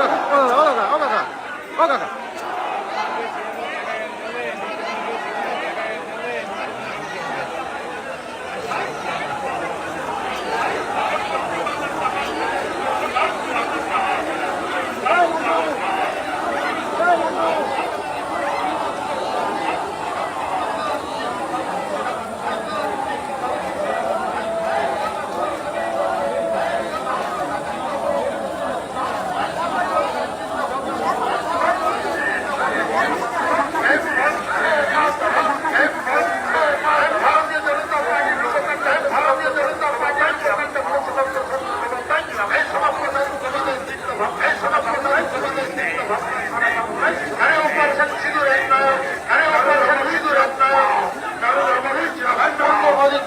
কাকা ও কাকা ও কাকা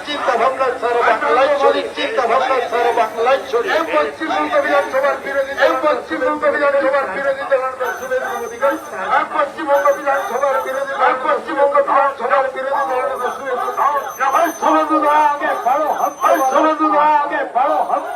চিন্তা ভাবনা সারা বাংলায় ছড়ি চিন্তা ভাবনা সারা বাংলায় ছড়ি এই পশ্চিমবঙ্গ বিধানসভার বিরোধী এই পশ্চিমবঙ্গ বিধানসভার বিরোধী দলের শুভেন্দু অধিকারী পশ্চিমবঙ্গ বিধানসভার বিরোধী আর পশ্চিমবঙ্গ বিধানসভার বিরোধী দলের শুভেন্দু ওই শুভেন্দুদা আগে বড় হাত ওই শুভেন্দুদা আগে